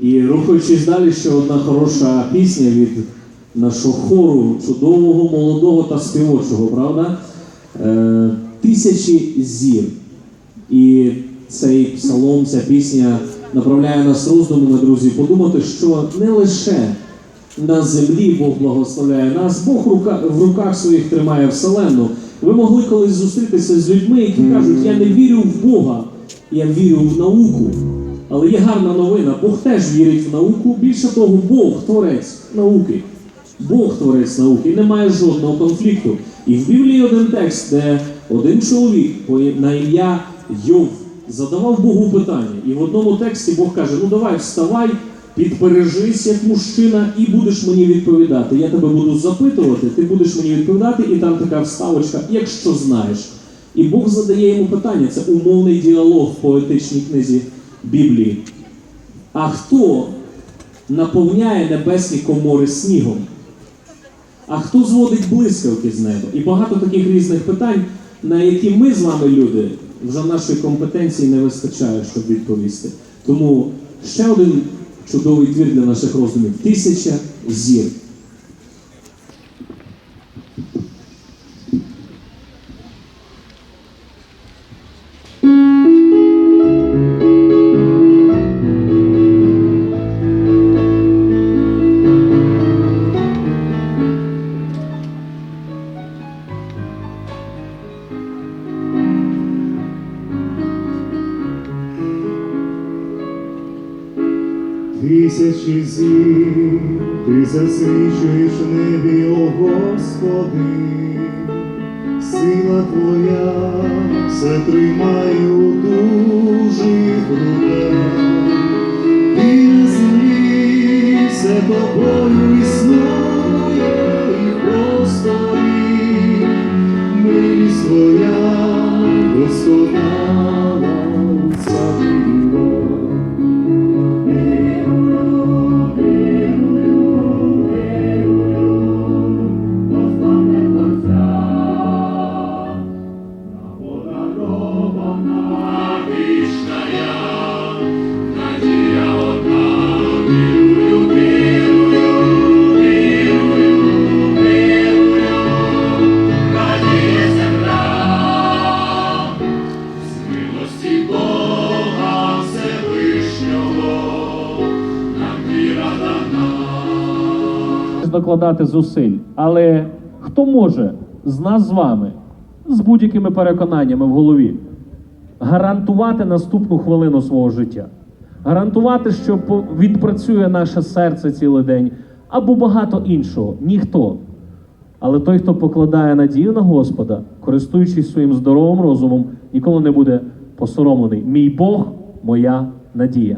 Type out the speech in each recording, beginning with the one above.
І рухаючись далі, ще одна хороша пісня від нашого хору, чудового, молодого та співочого, правда? Е, Тисячі зір. І цей псалом, ця пісня направляє нас роздумами, друзі, подумати, що не лише на землі Бог благословляє нас, Бог рука, в руках своїх тримає вселенну. Ви могли колись зустрітися з людьми, які кажуть, я не вірю в Бога, я вірю в науку. Але є гарна новина, Бог теж вірить в науку. Більше того, Бог творець науки. Бог творець науки, немає жодного конфлікту. І в Біблії один текст, де один чоловік на ім'я Йов задавав Богу питання. І в одному тексті Бог каже: Ну давай, вставай, підпережись як мужчина, і будеш мені відповідати. Я тебе буду запитувати, ти будеш мені відповідати, і там така вставочка, якщо знаєш. І Бог задає йому питання. Це умовний діалог в поетичній книзі Біблії. А хто наповняє небесні комори снігом? А хто зводить блискавки з неба? І багато таких різних питань, на які ми з вами, люди, вже нашої компетенції не вистачає, щоб відповісти. Тому ще один чудовий твір для наших роздумів тисяча зір. Тисячі зір. Ти засвічуєш небі, о Господи, сила Твоя все тримає у дужих руках, і на землі все тобою існує і в докладати зусиль. Але хто може з нас з вами, з будь-якими переконаннями в голові, гарантувати наступну хвилину свого життя? Гарантувати, що відпрацює наше серце цілий день, або багато іншого. Ніхто. Але той, хто покладає надію на Господа, користуючись своїм здоровим розумом, ніколи не буде посоромлений. Мій Бог, моя надія.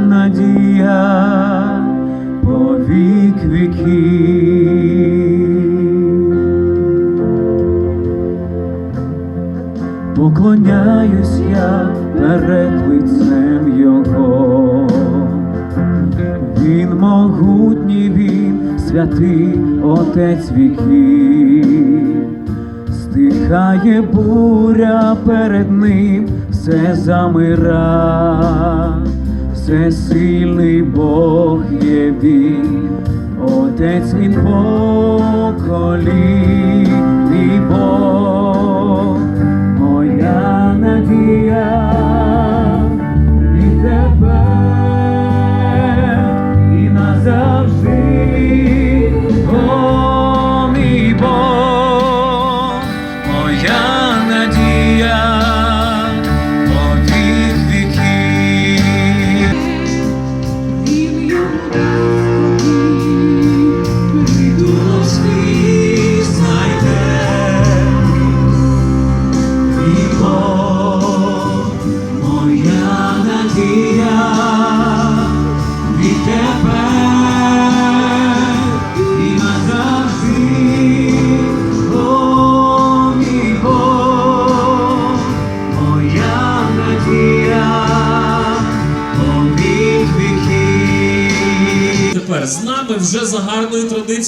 Надія по вік віків. Поклоняюсь я перед лицем Його. Він могутній, він святий Отець віків. Стихає буря перед ним, все замира, всесильний Бог є він, Отець він поколінний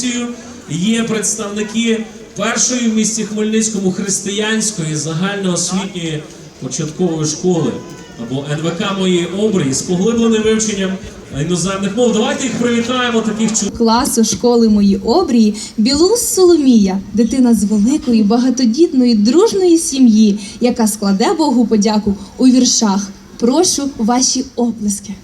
гарною є представники першої в місті Хмельницькому християнської загальноосвітньої початкової школи або НВК моєї обрії з поглибленим вивченням іноземних мов. Давайте їх привітаємо таких чудових. класу школи мої обрії Білус Соломія, дитина з великої, багатодітної, дружної сім'ї, яка складе Богу подяку у віршах. Прошу ваші оплески.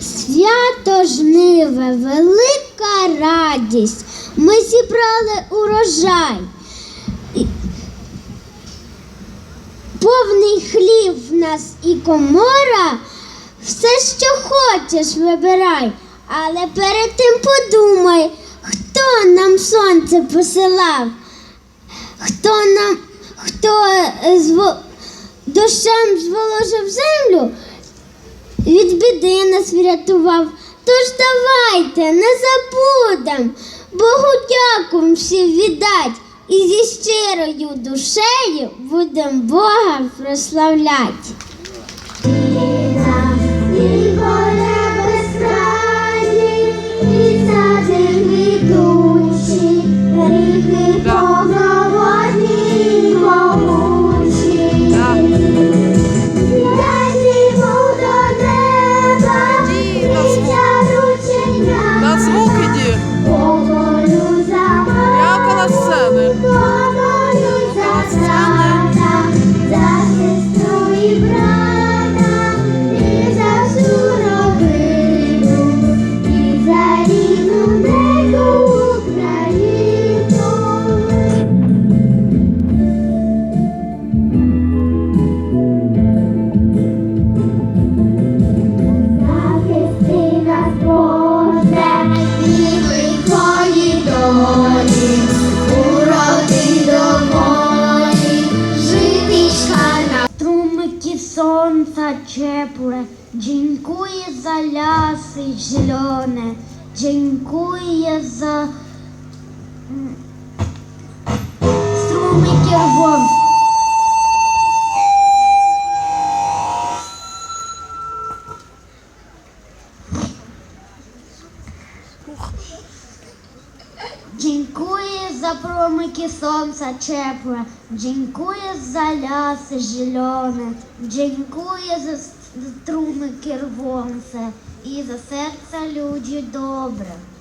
Свято жниве, велика радість. Ми зібрали урожай. Повний хліб в нас і комора. Все, що хочеш, вибирай. Але перед тим подумай, хто нам сонце посилав, хто нам, хто е, зво- дощем зволожив землю, від біди нас врятував. Тож давайте не забудем, Богу дякуємо всім віддать. І зі щирою душею будем Бога прославлять. lasy zielone. Dziękuję za strumyki rwące. Dziękuję za promyki słońca ciepłe, dziękuję za lasy strumyki rwące i za serca ludzi dobre.